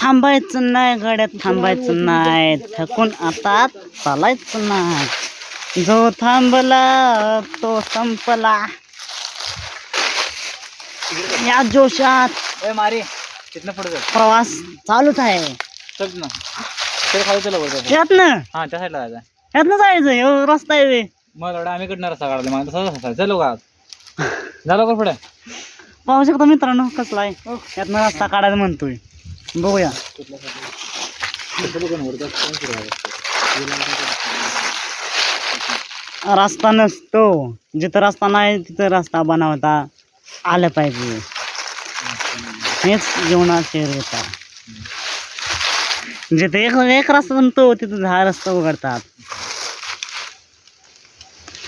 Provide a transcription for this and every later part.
थांबायचं नाही गाड्यात थांबायचं नाही. थकून आता चालायचं नाही. जो थांबला तो संपला. या जोशात ए मारी तिथनं पुढे प्रवास चालूच आहे. चल ना. चल खाली चला बरं यातनं? हा त्या साईडला जायचं यातनं जायचं रस्ता आहे एवढा आम्ही रस्ता काढला मग तसंच असायचं चल लवकर जा लवकर पुढे. पाहू शकता मित्रांनो कसला आहे. यातनं रस्ता काढायला म्हणतोय. बघूया. रस्ता नसतो. जिथं रस्ता नाही तिथं रस्ता बनवता आलं पाहिजे. हेच जीवनात शेर होता जिथे एक एक रस्ता बनतो तिथं दहा रस्ता उघडतात.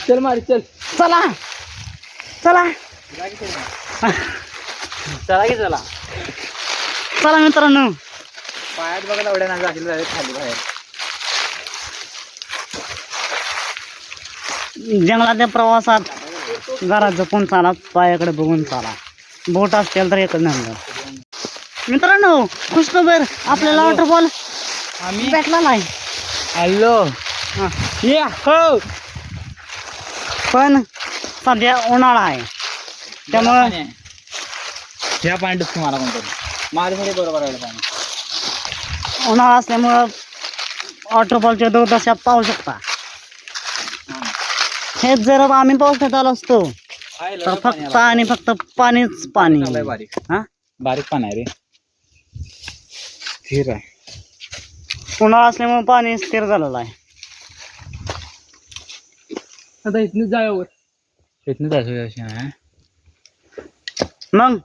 चल मारी चल. चला. चला. चला की चला. चला मित्रांनो. पायात बघा एवढ्या ना जातील खाली बाहेर. जंगलाच्या प्रवासात जरा जपून चाला पायाकडे बघून चाला. बोट असतील तर एकच नंबर मित्रांनो खुशखबर आपल्याला वॉटरफॉल आम्ही भेटला नाही. हॅलो. या हो. पण सध्या उन्हाळा आहे. त्यामुळं ह्या पाणी तुम्हाला कोणतरी माझ्यासाठी बरोबर आहे पाणी उन्हाळा असल्यामुळं वॉटरफॉलच्या दुर्दशा पाहू शकता. हे. जर आम्ही पावसात आलो असतो तर फक्त आणि फक्त पाणीच पाणी. बारीक हा? बारीक पाणी आहे रे. स्थिर आहे. उन्हाळा असल्यामुळे पाणी स्थिर झालेलं आहे. आता इथनं जायवर. इथनं जायचं मग?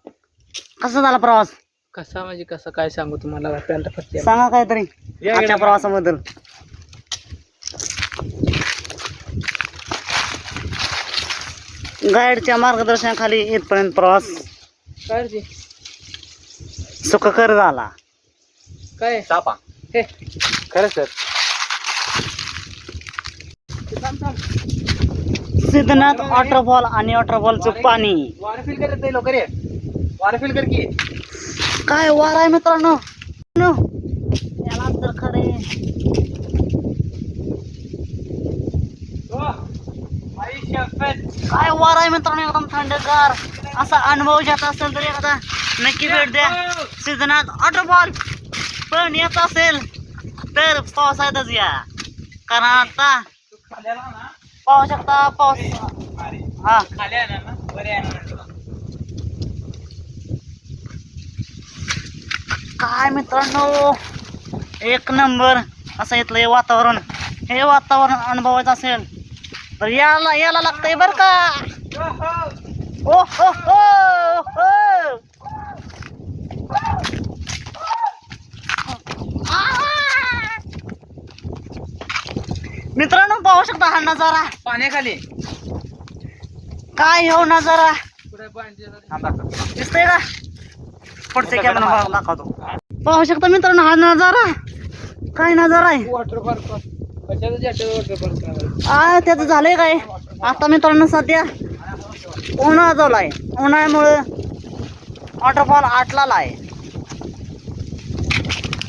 कसा झाला प्रवास? कसा म्हणजे कसं काय सांगू तुम्हाला? फक्त सांगा काहीतरी आजच्या प्रवासाबद्दल. गाईडच्या मार्गदर्शनाखाली इथपर्यंत प्रवास रे सुखकर झाला. काय? सापा हे. खरं सर. सिद्धनाथ वॉटरफॉल आणि वॉटरफॉलचं पाणी. वार फील करत नाही लवकर ये वार फील कर की. काय वार आहे मित्रांनो? नो. याला तर खरे काय वार आहे मित्रांनो एकदम थंडगार. असा अनुभव घेत असेल तर एखादा नक्की भेट द्या. सिद्धनाथ वॉटरफॉल पण येत असेल तर पावसाळ्यातच या. कारण आता पाहू शकता पाऊस हा. खाली ना? बरे आहे ना काय मित्रांनो एक नंबर असं इथलं हे वातावरण. हे वातावरण अनुभवायचं असेल तर याला याला लागतंय बर का. ओ हो हो हो. मित्रांनो पाहू शकता हा नजारा. पाण्याखाली. काय हो नजारा? दिसतंय का? पुढचे कॅमेरा दाखवतो. पाहू शकता मित्रांनो हा नजारा. काय नजारा आहे? वॉटर पार्क आ त्याचं झालंय काय? आता मित्रांनो सध्या उन्हाळा चालू आहे. उन्हाळ्यामुळे वॉटरफॉल आटलाला आहे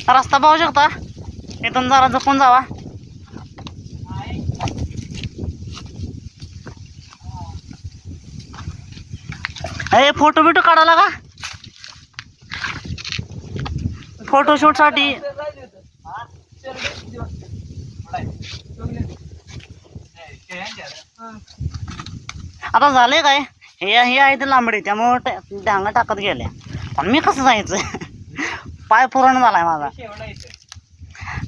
रस्ता पाहू शकता? इथून जरा जपून जावा. हे फोटो बिटो काढायला का? फोटोशूटसाठी आता झाले काय? हे हे आहे ते लांबडी त्यामुळं डांगा टाकत गेल्या. पण मी कसं जायचं? पाय पुरण झालाय माझा.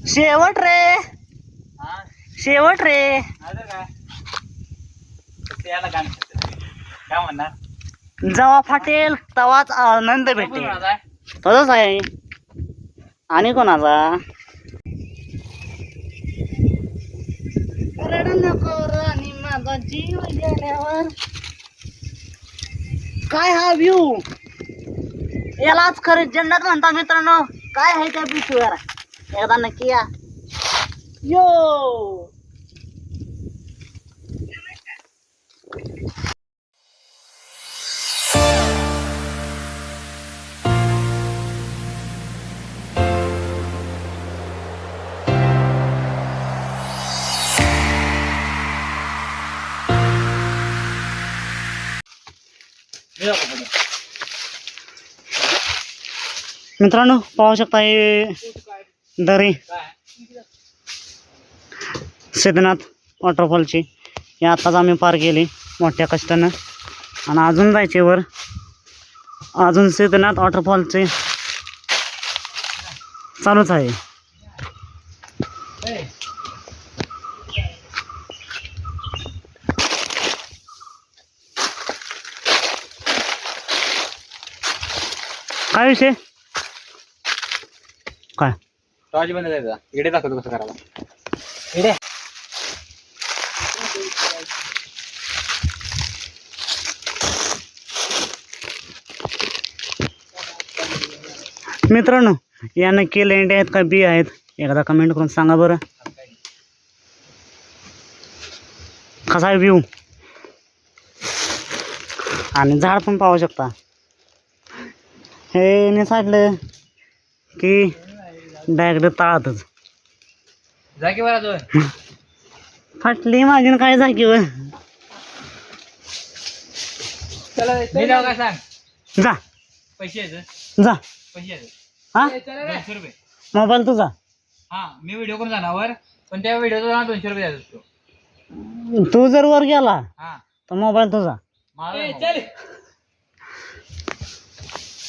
शेवट रे. शेवट रे. काय म्हणणार जेव्हा फाटेल तेव्हाच आनंद भेटेल. तसंच आहे. आणि कोणाचा? रडू नको राणी माझा जीव गेल्यावर. काय हा व्ह्यू यालाच खरे जन्नत म्हणता मित्रांनो. काय आहे त्या बीचवर एकदा नक्की या. यो मित्रांनो पाहू शकता हे दरी सिद्धनाथ वॉटरफॉलची हे आत्ताच आम्ही पार केली मोठ्या कष्टानं. आणि अजून जायचे वर. अजून सिद्धनाथ वॉटरफॉलचे चालूच आहे. काय विषय काय? टॉर्च बंद जायचा इकडे दाखवतो कसं करावं इकडे. मित्रांनो या नक्की लेंडे आहेत का? बी आहेत. एकदा कमेंट करून सांगा बरं. कसा आहे व्ह्यू आणि झाड पण पाहू शकता. हे निसाटलं की डायरेक्ट तळातच. जा की बरा फाटली माझी न काय जागीवर सांग? जा. पैसे जा. पैसे हा? दोनशे रुपये. मोबाईल तुझा. हा मी व्हिडिओ करून जाणार पण त्या व्हिडिओचा दोनशे रुपये द्यायचा असतो. तू जर वर गेला हा. तर मोबाईल तुझा.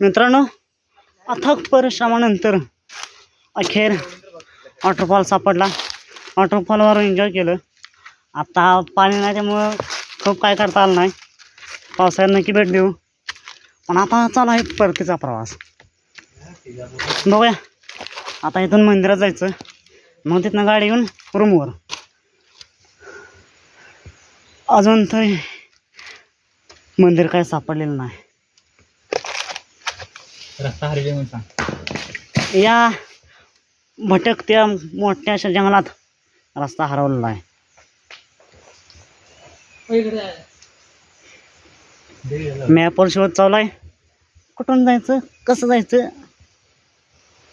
मित्रांनो अथक परिश्रमानंतर अखेर वॉटरफॉल सापडला. वॉटरफॉलवर एन्जॉय केलं. आता पाणी नाही त्यामुळं खूप काय करता आलं नाही. पावसाळ्यात नक्की भेट देऊ. पण आता चालू आहे परतीचा प्रवास. बघूया. आता इथून मंदिरात जायचं. मग तिथनं गाडी येऊन रूमवर अजून तरी मंदिर काय सापडलेलं नाही. रस्ता हरवे म्हणून सांग. या भटकत्या मोठ्या अशा जंगलात रस्ता हरवलेला आहे. मॅपवर शोध चालू आहे कुठून जायचं? कसं जायचं?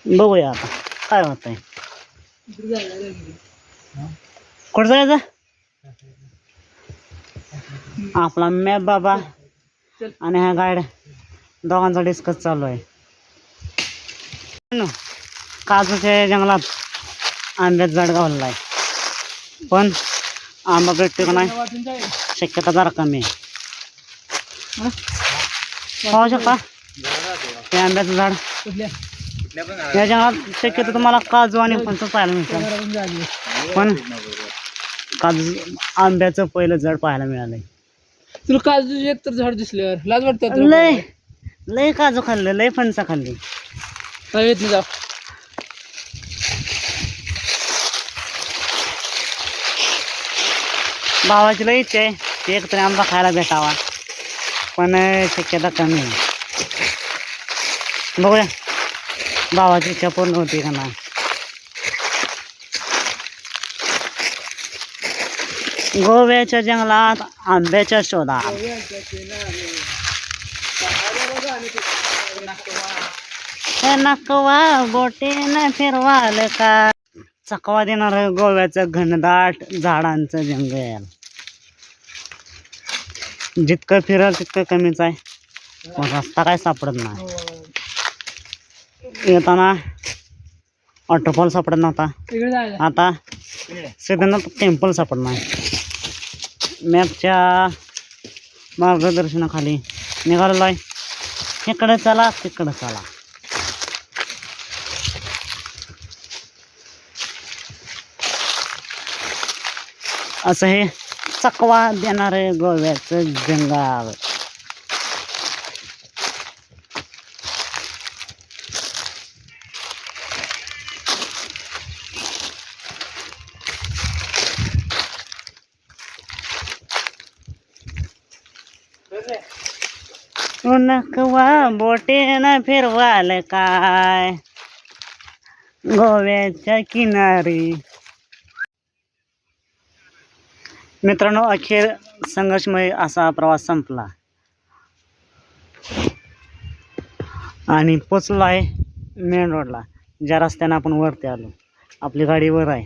बघूया आता. काय होत आहे कुठं जायचं? आपला मॅप बाबा आणि ह्या गाड्या दोघांचा डिस्कस चालू आहे. काजूच्या जंगलात आंब्यात झाड गावलेलं आहे. पण आंबा भेटतो का नाही शक्यता जरा कमी आहे. पाहू शकता? हे आंब्याचं झाड. या जंगलात शक्यतो तुम्हाला काजू आणि फणस पाहायला मिळतं पण काजू आंब्याचं पहिलं झाड पाहायला मिळालंय. तुला काजू एक तर झाड दिसल्यावर. लाज वाटतात लय लय काजू खाल्लं लय फणसा खाल्ली. येत नाही जाऊ भावाची लय इच्छा आहे. एक तरी आंबा खायला भेटावा. पण शक्यता कमी आहे. बघूया. भावाची इच्छा पूर्ण होती का नाही. गोव्याच्या जंगलात आंब्याच्या शोधात. हे नकवा फिरवा फिरवाल का? चकवा देणार गोव्याचं घनदाट झाडांचं जंगल. जितकं फिरल तितकं कमीच आहे. मग रस्ता काय सापडत नाही. येताना ऑटोफॉल सापडत नव्हता. आता सिद्धनाथ टेम्पल सापडणार मॅपच्या मार्गदर्शनाखाली निघालेलो आहे. इकडे चला तिकडं चला. असं हे चकवा देणारे गोव्याचं जंगल. नकवा बोटीनं फिरवाल काय? गोव्याच्या किनारी. मित्रांनो अखेर संघर्षमय असा प्रवास संपला. आणि पोचलो आहे मेन रोडला ज्या रस्त्यानं आपण वरती आलो आपली गाडी वर आहे.